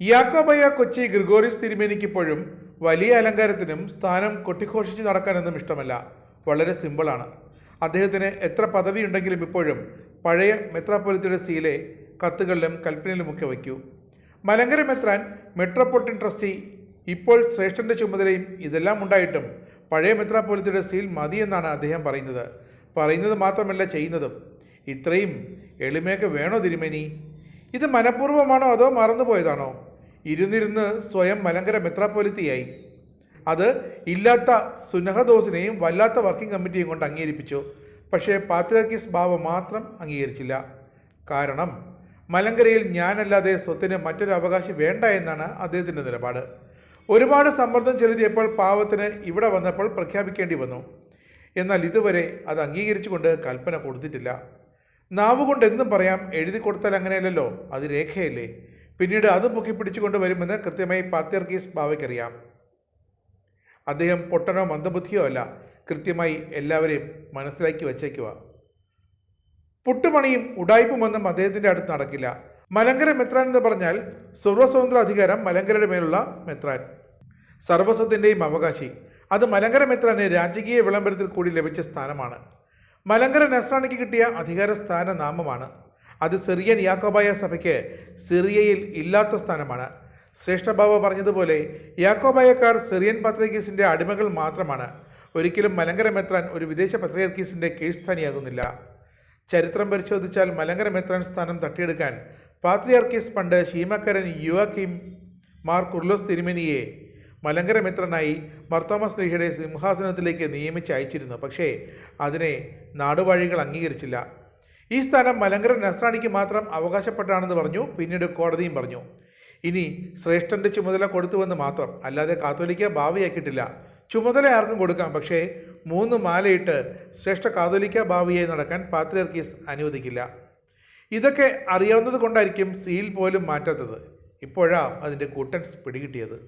യാക്കോബയ കൊച്ചി ഗ്രിഗോറിസ് തിരുമേനിക്കിപ്പോഴും വലിയ അലങ്കാരത്തിനും സ്ഥാനം കൊട്ടിഘോഷിച്ച് നടക്കാനൊന്നും ഇഷ്ടമല്ല. വളരെ സിമ്പിളാണ്. അദ്ദേഹത്തിന് എത്ര പദവി ഉണ്ടെങ്കിലും ഇപ്പോഴും പഴയ മെത്രാപ്പൊലിത്തയുടെ സീലെ കത്തുകളിലും കൽപ്പനയിലുമൊക്കെ വയ്ക്കൂ. മലങ്കര മെത്രാൻ മെട്രോപൊളിറ്റൻ ട്രസ്റ്റി ഇപ്പോൾ ശ്രേഷ്ഠന്റെ ചുമതലയും ഇതെല്ലാം ഉണ്ടായിട്ടും പഴയ മെത്രാപ്പൊലിത്തയുടെ സീൽ മതിയെന്നാണ് അദ്ദേഹം പറയുന്നത്. പറയുന്നത് മാത്രമല്ല ചെയ്യുന്നതും. ഇത്രയും എളിമയൊക്കെ വേണോ തിരുമേനി? ഇത് മനഃപൂർവമാണോ അതോ മറന്നുപോയതാണോ? ഇരുന്നിരുന്ന് സ്വയം മലങ്കര മെത്രാപ്പൊലിത്തിയായി. അത് ഇല്ലാത്ത സുനഹദോസിനെയും വല്ലാത്ത വർക്കിംഗ് കമ്മിറ്റിയും കൊണ്ട് അംഗീകരിപ്പിച്ചു. പക്ഷേ പാത്രാക്കിസ് ബാബ മാത്രം അംഗീകരിച്ചില്ല. കാരണം മലങ്കരയിൽ ഞാനല്ലാതെ സ്വത്തിന് മറ്റൊരു അവകാശി വേണ്ട എന്നാണ് അദ്ദേഹത്തിന്റെ നിലപാട്. ഒരുപാട് സമ്മർദ്ദം ചെലുത്തിയപ്പോൾ പാവത്തിന് ഇവിടെ വന്നപ്പോൾ പ്രഖ്യാപിക്കേണ്ടി വന്നു. എന്നാൽ ഇതുവരെ അത് അംഗീകരിച്ചുകൊണ്ട് കൽപ്പന കൊടുത്തിട്ടില്ല. നാവുകൊണ്ട് എന്നും പറയാം എഴുതി കൊടുത്താൽ അങ്ങനെയല്ലല്ലോ അത് രേഖയല്ലേ? പിന്നീട് അത് പൊക്കി പിടിച്ചുകൊണ്ട് വരുമെന്ന് കൃത്യമായി പാത്യർഗീസ് ബാവയ്ക്കറിയാം അദ്ദേഹം പൊട്ടനോ മന്ദബുദ്ധിയോ അല്ല. കൃത്യമായി എല്ലാവരെയും മനസ്സിലാക്കി വച്ചേക്കുക പുട്ടുപണിയും ഉടായ്പുമൊന്നും അദ്ദേഹത്തിന്റെ അടുത്ത് നടക്കില്ല. മലങ്കര മെത്രാൻ എന്ന് പറഞ്ഞാൽ സർവസ്വതന്ത്ര അധികാരം മലങ്കരയുടെ മേലുള്ള മെത്രാൻ. സർവസ്വത്തിന്റെയും അവകാശി. അത് മലങ്കര മെത്രാന് രാജകീയ വിളംബരത്തിൽ കൂടി ലഭിച്ച സ്ഥാനമാണ്. മലങ്കര നസ്രാണിക്ക് കിട്ടിയ അധികാര സ്ഥാന നാമമാണ് അത് സിറിയൻ യാക്കോബായ സഭയ്ക്ക് സിറിയയിൽ ഇല്ലാത്ത സ്ഥാനമാണ്. ശ്രേഷ്ഠബാബ പറഞ്ഞതുപോലെ യാക്കോബായക്കാർ സിറിയൻ പത്രികീസിന്റെ അടിമകൾ മാത്രമാണ്. ഒരിക്കലും മലങ്കര മെത്രാൻ ഒരു വിദേശ പത്രികീസിന്റെ കീഴ്സ്ഥാനിയാകുന്നില്ല. ചരിത്രം പരിശോധിച്ചാൽ മലങ്കര മെത്രാൻ സ്ഥാനം തട്ടിയെടുക്കാൻ പാത്രിയാർക്കീസ് പണ്ട് ശീമക്കരൻ യുവാക്കിം മാർ കുർലോസ് തിരുമേനിയെ മലങ്കര മിത്രനായി മർത്തോമസ് ലീഹയുടെ സിംഹാസനത്തിലേക്ക് നിയമിച്ച് അയച്ചിരുന്നു. പക്ഷേ അതിനെ നാടുവാഴികൾ അംഗീകരിച്ചില്ല. ഈ സ്ഥാനം മലങ്കര നസ്രാണിക്ക് മാത്രം അവകാശപ്പെട്ടാണെന്ന് പറഞ്ഞു പിന്നീട് കോടതിയും പറഞ്ഞു. ഇനി ശ്രേഷ്ഠന്റെ ചുമതല കൊടുത്തുവെന്ന് മാത്രം അല്ലാതെ കാത്തോലിക്ക ഭാവിയാക്കിയിട്ടില്ല. ചുമതല ആർക്കും കൊടുക്കാം പക്ഷേ മൂന്ന് മാലയിട്ട് ശ്രേഷ്ഠ കാതോലിക്ക ഭാവിയായി നടക്കാൻ പാത്രിയർക്കീസ് അനുവദിക്കില്ല. ഇതൊക്കെ അറിയാവുന്നത് കൊണ്ടായിരിക്കും സീൽ പോലും മാറ്റാത്തത്. ഇപ്പോഴാണ് അതിന്റെ കൂട്ടൻസ് പിടികിട്ടിയത്.